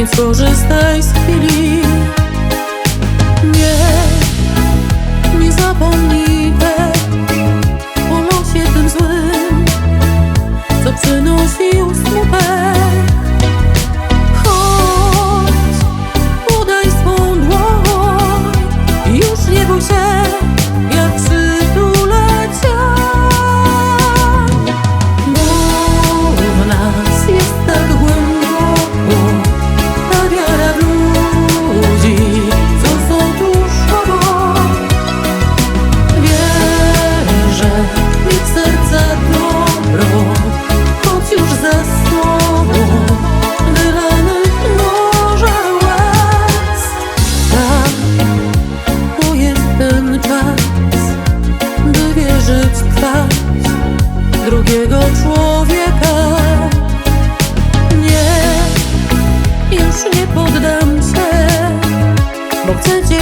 więc korzystaj z chwili. Nie, nie zapomnij o losie tym złym, co przynosił smutek. czas drugiego człowieka. Nie, już nie poddam się, bo chcę cię